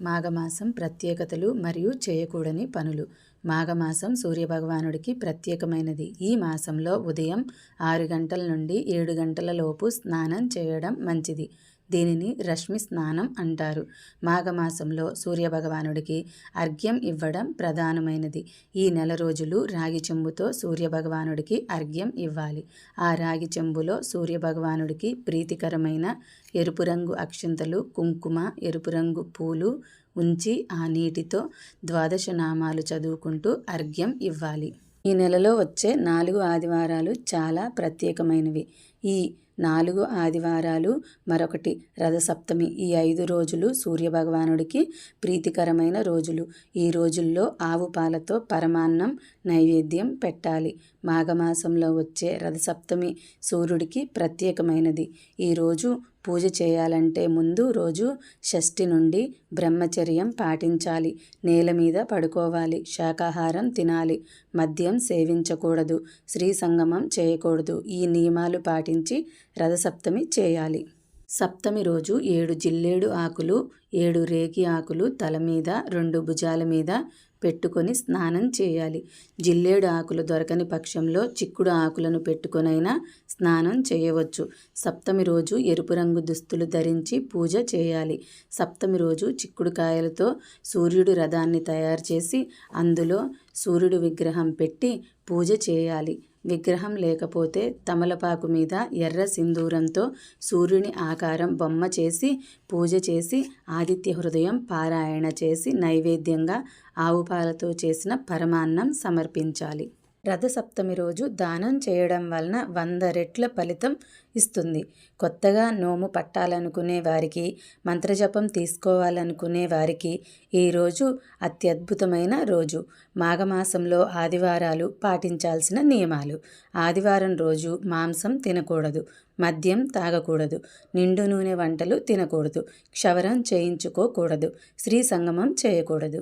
మాఘమాసం ప్రత్యేకతలు మరియు చేయకూడని పనులు. మాఘమాసం సూర్యభగవానుడికి ప్రత్యేకమైనది. ఈ మాసంలో ఉదయం ఆరు గంటల నుండి ఏడు గంటల లోపు స్నానం చేయడం మంచిది. దీనిని రశ్మి స్నానం అంటారు. మాఘమాసంలో సూర్యభగవానుడికి అర్ఘ్యం ఇవ్వడం ప్రధానమైనది. ఈ నెల రోజులు రాగి చెంబుతో సూర్యభగవానుడికి అర్ఘ్యం ఇవ్వాలి. ఆ రాగి చెంబులో సూర్యభగవానుడికి ప్రీతికరమైన ఎరుపు రంగు అక్షింతలు కుంకుమ ఎరుపు రంగు పూలు ఉంచి ఆ నీటితో ద్వాదశ నామాలు చదువుకుంటూ అర్ఘ్యం ఇవ్వాలి. ఈ నెలలో వచ్చే నాలుగు ఆదివారాలు చాలా ప్రత్యేకమైనవి. ఈ నాలుగు ఆదివారాలు మరొకటి రథసప్తమి. ఈ ఐదు రోజులు సూర్యభగవానుడికి ప్రీతికరమైన రోజులు. ఈ రోజుల్లో ఆవు పాలతో పరమాన్నం నైవేద్యం పెట్టాలి. మాఘమాసంలో వచ్చే రథసప్తమి సూర్యుడికి ప్రత్యేకమైనది. ఈరోజు పూజ చేయాలంటే ముందు రోజు షష్ఠి నుండి బ్రహ్మచర్యం పాటించాలి. నేల మీద పడుకోవాలి. శాకాహారం తినాలి. మద్యం సేవించకూడదు. శ్రీ సంగమం చేయకూడదు. ఈ నియమాలు పాటించి రథసప్తమి చేయాలి. సప్తమి రోజు ఏడు జిల్లేడు ఆకులు ఏడు రేగి ఆకులు తల మీద రెండు భుజాల మీద పెట్టుకొని స్నానం చేయాలి. జిల్లేడు ఆకులు దొరకని పక్షంలో చిక్కుడు ఆకులను పెట్టుకొనైనా స్నానం చేయవచ్చు. సప్తమి రోజు ఎరుపు రంగు దుస్తులు ధరించి పూజ చేయాలి. సప్తమి రోజు చిక్కుడు కాయలతో సూర్యుడు రథాన్ని తయారు చేసి అందులో సూర్యుడు విగ్రహం పెట్టి పూజ చేయాలి. విగ్రహం లేకపోతే తమలపాకు మీద ఎర్ర సింధూరంతో సూర్యుని ఆకారం బొమ్మ చేసి పూజ చేసి ఆదిత్య హృదయం పారాయణ చేసి నైవేద్యంగా ఆవు పాలతో చేసిన పరమాన్నం సమర్పించాలి. రథసప్తమి రోజు దానం చేయడం వలన వంద రెట్ల ఫలితం ఇస్తుంది. కొత్తగా నోము పట్టాలనుకునే వారికి మంత్రజపం తీసుకోవాలనుకునే వారికి ఈరోజు అత్యద్భుతమైన రోజు. మాఘమాసంలో ఆదివారాలు పాటించాల్సిన నియమాలు. ఆదివారం రోజు మాంసం తినకూడదు మద్యం తాగకూడదు నిండు నూనె వంటలు తినకూడదు క్షవరం చేయించుకోకూడదు స్త్రీ సంగమం చేయకూడదు.